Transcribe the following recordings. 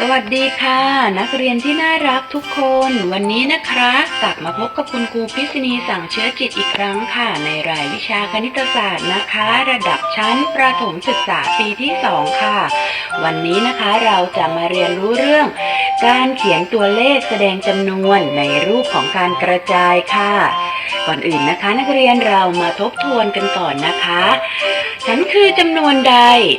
สวัสดีค่ะ นักเรียนที่น่ารักทุกคน วันนี้นะคะกลับมาพบกับคุณครูพิษณีสั่งเชื้อจิตอีกครั้งค่ะ ในรายวิชาคณิตศาสตร์นะคะ ระดับชั้นประถมศึกษาปีที่ 2 ค่ะ วันนี้นะคะเราจะมาเรียนรู้เรื่อง การเขียนตัวเลขแสดงจำนวนในรูปของการกระจายค่ะ ก่อนอื่นนะคะ นักเรียนเรามาทบทวนกันก่อนนะคะ ฉันคือจำนวนใด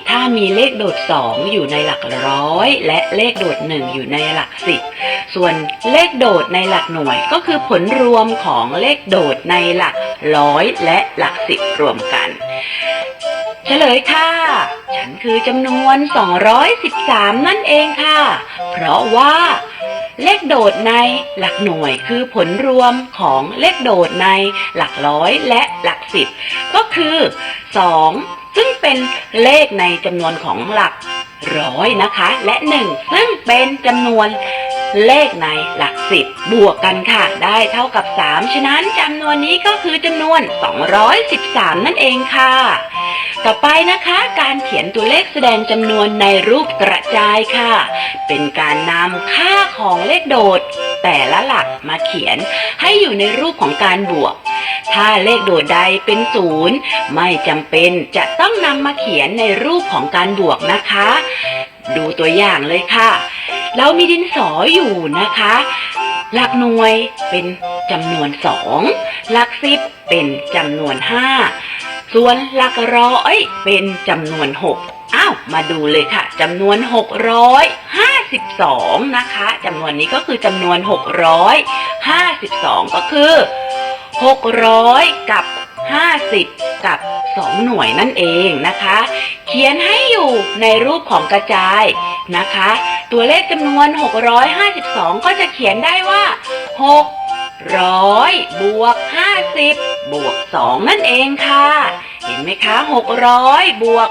ถ้ามีเลขโดด 2 อยู่ในหลักร้อย และเลขโดด 1 อยู่ในหลักสิบส่วนเลขโดดในหลักหน่วยก็คือผลรวมของเลขโดดในหลักร้อยและหลักสิบรวมกันเฉลยค่ะ ฉันคือจำนวน 213 นั่นเองค่ะ เพราะว่า เลขโดดในหลักหน่วยคือผลรวมของเลขโดดในหลักร้อยและหลักสิบก็คือ 2 ซึ่งเป็นเลขในจำนวนของหลักร้อยนะคะ และ 1 ซึ่งเป็นจำนวนเลขในหลักสิบบวกกันค่ะ ได้เท่ากับ 3 ฉะนั้นจำนวนนี้ก็คือจำนวน 213 นั่นเองค่ะ ต่อไปนะคะ การเขียนตัวเลขแสดงจำนวนในรูปกระจายค่ะ เป็นการนำค่าของเลขโดด แต่ละหลักมาเขียนให้อยู่ในรูปของการบวก ถ้าเลขโดดใดเป็นศูนย์ไม่จำเป็นจะต้องนำมาเขียนในรูปของการบวกนะคะ ดูตัวอย่างเลยค่ะ เรามีดินสออยู่นะคะหลักหน่วยเป็นจำนวนสองหลักสิบเป็นจำนวนห้า ส่วนหลักร้อยเป็นจำนวนหกอ้าว มาดูเลยค่ะจำนวนหกร้อยห้าสิบสองนะคะจำนวนนี้ก็คือจำนวนหกร้อยห้าสิบสองก็คือหกร้อยกับห้าสิบกับสองหน่วยนั่นเองนะคะ เขียนให้อยู่ในรูปของกระจายนะคะ ตัวเลขจำนวน 652 ก็จะเขียนได้ว่า 600บวก50บวก2นั่นเองค่ะ เห็นไหมคะ600บวก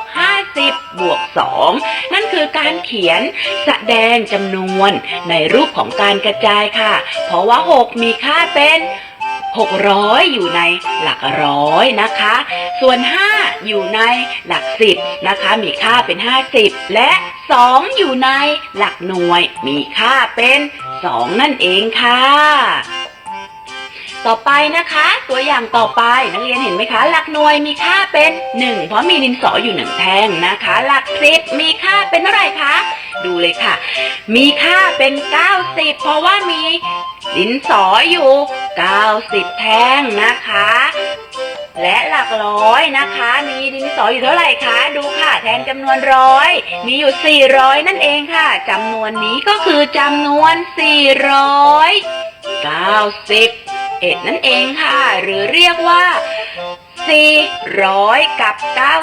50บวก2นั่นคือการเขียนแสดงจำนวนในรูปของการกระจายค่ะ เพราะว่า6มีค่าเป็น600 อยู่ในหลักร้อยนะคะ ส่วน 5 อยู่ในหลักสิบนะคะ มีค่าเป็น 50 และ 2 อยู่ในหลักหน่วย มีค่าเป็น 2 นั่นเองค่ะ ต่อไปนะคะ ตัวอย่างต่อไปนักเรียนเห็นไหมคะ หลักหน่วยมีค่าเป็น 1 เพราะมีดินสออยู่หนึ่งแท่งนะคะ หลักสิบมีค่าเป็นเท่าไหร่คะ ดูเลยค่ะ มีค่าเป็น 90 เพราะว่ามีดินสออยู่ 90 แท่งนะคะ และหลักร้อยนะคะ มีดินสออยู่เท่าไหร่คะ ดูค่ะ แทนจำนวนร้อย มีอยู่ 400 นั่นเองค่ะจำนวนนี้ก็คือจำนวน490 เอ็ดนั่นเองค่ะ หรือเรียกว่า 400กับ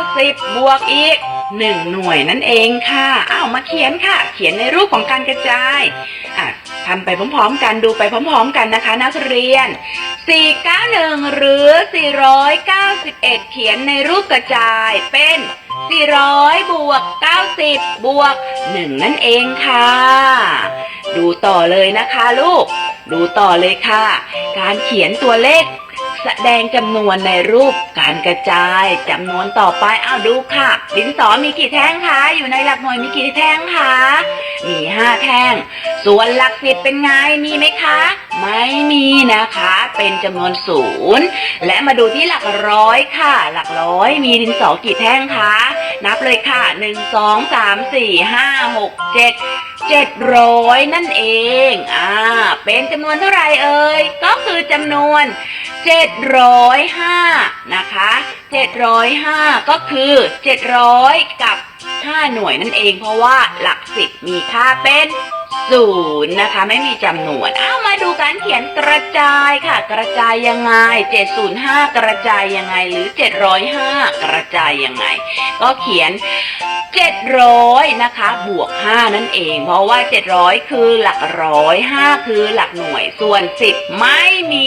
90บวกอีก1หน่วยนั่นเองค่ะอ้าวมาเขียนค่ะ เขียนในรูปของการกระจายอะทำไปพร้อมๆกันดูไปพร้อมๆกันนะคะ นักเรียน 491 หรือ 491 เขียนในรูปกระจายเป็น 400 บวก 90 บวก 1 นั่นเองค่ะ ดูต่อเลยนะคะลูก ดูต่อเลยค่ะ การเขียนตัวเลข แสดงจำนวนในรูปการกระจายจำนวนต่อไปเอาดูค่ะดินสอมีกี่แท่งคะอยู่ในหลักหน่วยมีกี่แท่งคะมีห้าแท่ง ส่วนหลักสิบเป็นไงมีไหมคะ ไม่มีนะคะ เป็นจำนวนศูนย์และมาดูที่หลักร้อยค่ะ หลักร้อยมีดินสอกี่แท่งคะ นับเลยค่ะหนึ่งสองสามสี่ห้าหกเจ็ดเจ็ดร้อยนั่นเอง อ่า เป็นจำนวนเท่าไรเอ่ย ก็คือจำนวนเจ็ดร้อยห้านะคะเจ็ดร้อยห้าก็คือเจ็ดร้อยกับ ห้าหน่วยนั่นเอง เพราะว่าหลักสิบมีค่าเป็นศูนย์นะคะ ไม่มีจำนวนเอามาดูการเขียนกระจายค่ะ กระจายยังไง 705 กระจายยังไงหรือ 705 กระจายยังไง ก็เขียน 700 นะคะ บวก 5 นั่นเอง เพราะว่า 700 คือหลักร้อย5คือหลักหน่วยส่วน 10 ไม่มี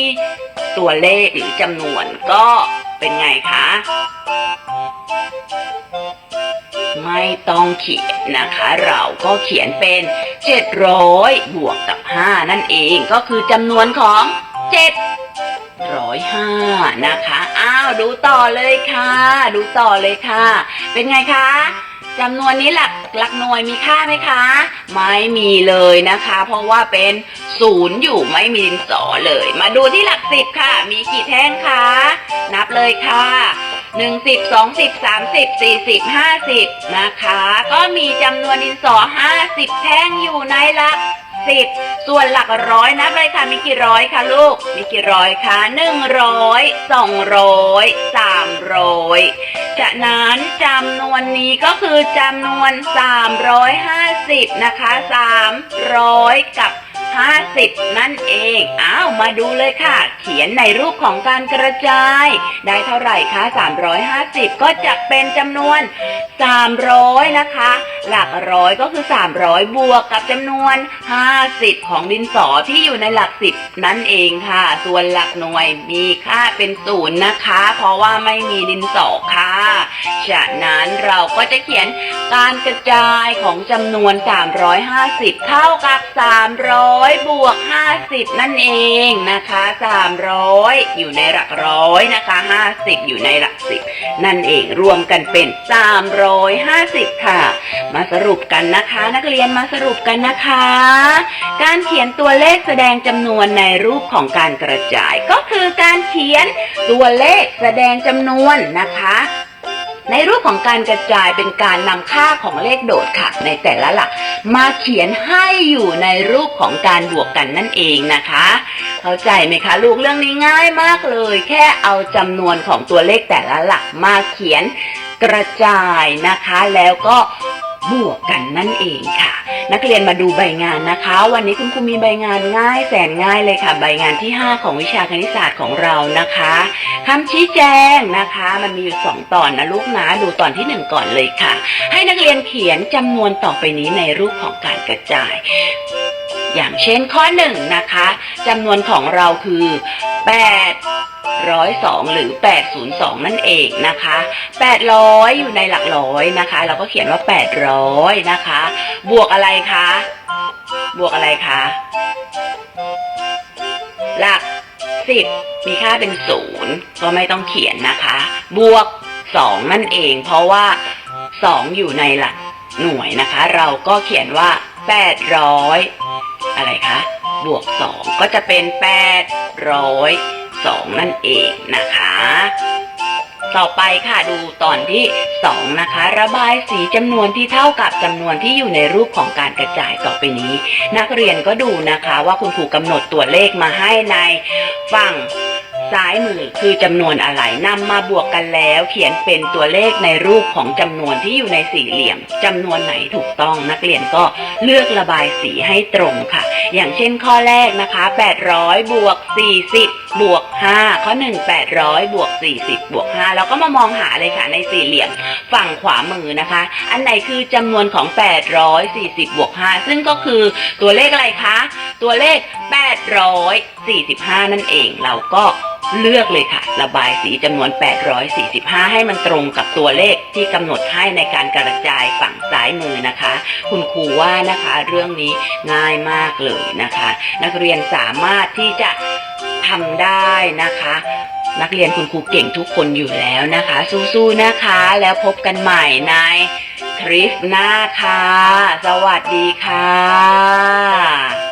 ตัวเลขหรือจำนวนก็เป็นไงคะ ไม่ต้องเขียนนะคะ เราก็เขียนเป็น 700 บวกกับ 5 นั่นเองก็คือจำนวนของ 705 นะคะ อ้าว ดูต่อเลยค่ะ ดูต่อเลยค่ะ เป็นไงคะจำนวนนี้หลักหลักหน่วยมีค่าไหมคะ ไม่มีเลยนะคะ เพราะว่าเป็นศูนย์อยู่ไม่มีดินสอเลย มาดูที่หลักสิบค่ะ มีกี่แท่งคะ นับเลยค่ะ หนึ่งสิบสองสิบสามสิบสี่สิบห้าสิบนะคะ ก็มีจำนวนดินสอห้าสิบแท่งอยู่ในหลักสิบส่วนหลักร้อยนับเลยค่ะมีกี่ร้อยคะลูก มีกี่ร้อยคะหนึ่งร้อยสองร้อยสามร้อยจากนั้นจำนวนนี้ก็คือจำนวน350นะคะ300กับ 50 นั่นเอง อ้าว มาดูเลยค่ะ เขียนในรูปของการกระจาย ได้เท่าไหร่คะ 350 ก็จะเป็นจำนวน 300 นะคะ หลักร้อยก็คือ 300 บวกกับจำนวน 50 ของดินสอที่อยู่ในหลัก10นั่นเองค่ะ ส่วนหลักหน่วยมีค่าเป็นศูนย์นะคะ เพราะว่าไม่มีดินสอค่ะจากนั้นเราก็จะเขียนการกระจายของจำนวน 350 เท่ากับ 300บวก50นั่นเองนะคะ300อยู่ในหลักร้อยนะคะ50อยู่ในหลักสิบนั่นเองรวมกันเป็น350ค่ะ มาสรุปกันนะคะนักเรียนมาสรุปกันนะคะ การเขียนตัวเลขแสดงจำนวนในรูปของการกระจายก็คือการเขียนตัวเลขแสดงจำนวนนะคะ ในรูปของการกระจายเป็นการนำค่าของเลขโดดค่ะ ในแต่ละหลัก มาเขียนให้อยู่ในรูปของการบวกกันนั่นเองนะคะ เข้าใจไหมคะ ลูกเรื่องนี้ง่ายมากเลย แค่เอาจำนวนของตัวเลขแต่ละหลักมาเขียนกระจายนะคะ แล้วก็ บวกกันนั่นเองค่ะ นักเรียนมาดูใบงานนะคะ วันนี้คุณครูมีใบงานง่ายแสนง่ายเลยค่ะ ใบงานที่ 5 ของวิชาคณิตศาสตร์ของเรานะคะคำชี้แจงนะคะ มันมีอยู่สองตอนนะลูกนะดูตอนที่หนึ่งก่อนเลยค่ะ ให้นักเรียนเขียนจำนวนต่อไปนี้ในรูปของการกระจาย อย่างเช่นข้อหนึ่งนะคะจำนวนของเราคือ 8 ร้อยสองหรือ 802 นั่นเองนะคะ 800 อยู่ในหลักร้อยนะคะ เราก็เขียนว่า 800 นะคะ บวกอะไรคะ บวกอะไรคะ หลัก 10 มีค่าเป็น 0 ก็ไม่ต้องเขียนนะคะ บวก 2 นั่นเอง เพราะว่า 2 อยู่ในหลักหน่วยนะคะ เราก็เขียนว่า 800 อะไรคะ บวก 2 ก็จะเป็น 802นั่นเองนะคะ ต่อไปค่ะดูตอนที่ 2 นะคะ ระบายสีจำนวนที่เท่ากับจำนวนที่อยู่ในรูปของการกระจายต่อไปนี้ นักเรียนก็ดูนะคะว่าคุณครูกำหนดตัวเลขมาให้ในฝั่งซ้ายมือคือจำนวนอะไรนำมาบวกกันแล้ว เขียนเป็นตัวเลขในรูปของจำนวนที่อยู่ในสี่เหลี่ยมจำนวนไหนถูกต้องนักเรียนก็เลือกระบายสีให้ตรงค่ะ อย่างเช่นข้อแรกนะคะ 800 บวก 40 บวก 5 ข้อ 1 800 บวก 40 บวก 5 แล้วก็มามองหาเลยค่ะในสี่เหลี่ยมฝั่งขวามือนะคะ อันไหนคือจำนวนของ 840 บวก 5 ซึ่งก็คือตัวเลขอะไรคะ ตัวเลข 845 นั่นเอง เราก็เลือกเลยค่ะ ระบายสีจำนวน 845 ให้มันตรงกับตัวเลขที่กำหนดให้ในการกระจายฝั่งซ้ายมือนะคะ คุณครูว่านะคะ เรื่องนี้ง่ายมากเลยนะคะ นักเรียนสามารถที่จะทำได้นะคะ นักเรียนคุณครูเก่งทุกคนอยู่แล้วนะคะ สู้ๆนะคะ แล้วพบกันใหม่ในคลิปหน้าค่ะ สวัสดีค่ะ